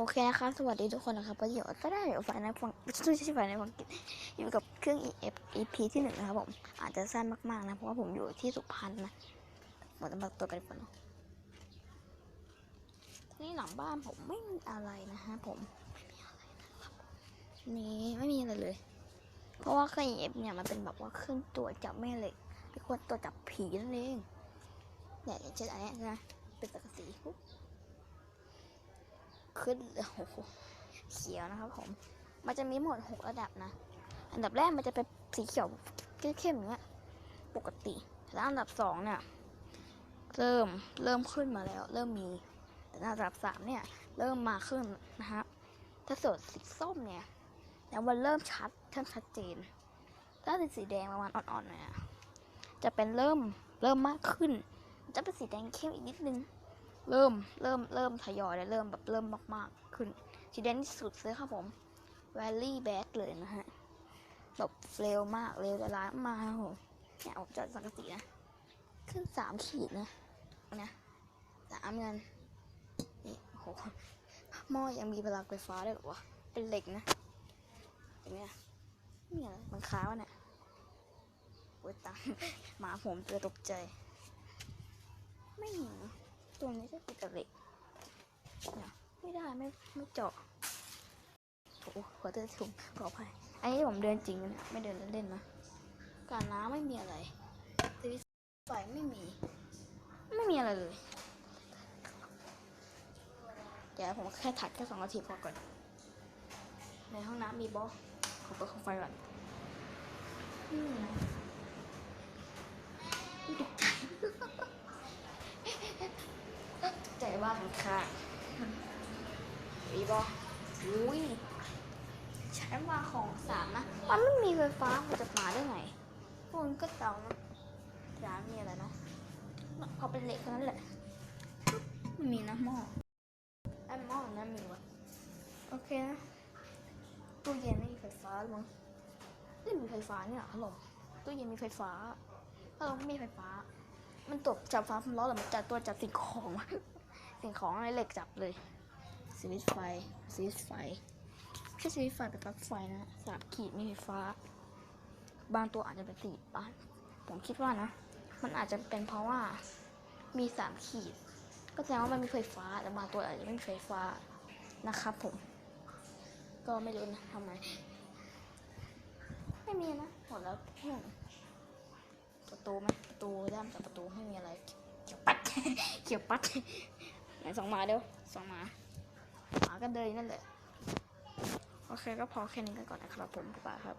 โอเคนะคะสวัสดีทุกคนนะครับวันนี้ก็ได้เดี๋ยวฝ่ายในฟังช่วยช่วยฝ่ายในฟังกิจอยู่กับเครื่อง EF EP ที่หนึ่งนะครับผมอาจจะสั้นมากๆนะเพราะว่าผมอยู่ที่สุพรรณนะหมดจะมาตัวกันก่อนเนอะที่นี่หลังบ้านผมไม่มีอะไรนะฮะผมไม่มีอะไรนะครับนี่ไม่มีอะไรเลย เพราะว่าเครื่อง EF เนี่ยมันเป็นแบบว่าเครื่องตรวจจับแม่เหล็กเป็นคนตรวจจับผีนั่นเองเนี่ยอย่างเช่นอันนี้นะเป็นสังกะสีปุ๊บ ขึ้นโอ้โหเขียวนะครับผม มันจะมีหมดหกระดับนะ อันดับแรกมันจะเป็นสีเขียวเข้มๆอย่างเงี้ยปกติ แล้วอันดับสองเนี่ย เริ่มเริ่มขึ้นมาแล้ว เริ่มมี แต่อันดับสามเนี่ย เริ่มมาขึ้นนะฮะถ้าส่วนสีส้มเนี่ยแล้วมันเริ่มชัดเริ่มชัดเจน ถ้าเป็นสีแดงประมาณอ่อนๆหน่อยจะเป็นเริ่มเริ่มมากขึ้น จะเป็นสีแดงเข้มอีกนิดนึง เริ่มเริ่มเริ่มทยอยแล้วเริ่มแบบเริ่มมากๆขึ้นสีแดงที่สุดเลยครับผม Valley Bad เลยนะฮะแบบเร็วมากเร็วละล้านมากครับผมเนี่ยผมจอดสังกะสีนะขึ้นสามขีดนะนะสามเงินนี่โหหม้อยังมีพลังไฟฟ้าด้วยเหรอวะเป็นเหล็กนะเห็นไหมอะนี่อะไรมันค้าวะเนี่ยโอ้ยตังหมาผมเจอตกใจ ไม่ ตัวนี้ก็คือตะเหล็กไม่ได้ไม่ไม่เจาะโอ้โหขอโทษถุงขออภัยอันนี้ผมเดินจริงนะไม่เดินเล่นๆนะการน้ำไม่มีอะไรทีวีไฟไม่มี ไม่มีอะไรเลยเดี๋ยวผมแค่ถัดแค่สองนาทีพอก่อน ในห้องน้ำมีบอสขอเปิดไฟก่อนนะตกใจ ใจว่ามันค่ะมีบออุ้ยใช้ว่าของสามนะ มันไม่มีไฟฟ้ามันจะมาได้ไงพวกมันก็เตานะร้านมีอะไรเนาะพอเป็นเหล็กเท่านั้นแหละไม่มีนะหม้อไอ้หม้อนั้นมีวะโอเคนะตู้เย็นไม่มีไฟฟ้าหรือมั้งไม่มีไฟฟ้าเนี่ยฮัลโหลตู้เย็นมีไฟฟ้าถ้าเราไม่มีไฟฟ้า มันตรวจจับฟ้าความร้อนหรือมันจับตัวจับสิ่งของสิ่งของอะไรเหล็กจับเลยสวิตไฟสวิตไฟแค่สวิตไฟเป็นปลั๊กไฟนะสามขีดไม่มีไฟฟ้า บางตัวอาจจะเป็นสี่บ้านผมคิดว่านะ มันอาจจะเป็นเพราะว่ามีสามขีด ก็แสดงว่ามันมีไฟฟ้าแต่บางตัวอาจจะไม่มีไฟฟ้านะครับผม ก็ไม่รู้นะทำไม ไม่มีนะหมดแล้วเพื่อนประ ตูไหมประตูด้ามกับประตูไม่มีอะไร เขียวปัด เขียวปัดไหนสองหมาเดี๋ยวสองหมาหมาก็เดินนั่นแหละ โอเคก็พอแค่นี้กันก่อนนะครับผมบ๊ายบายครับ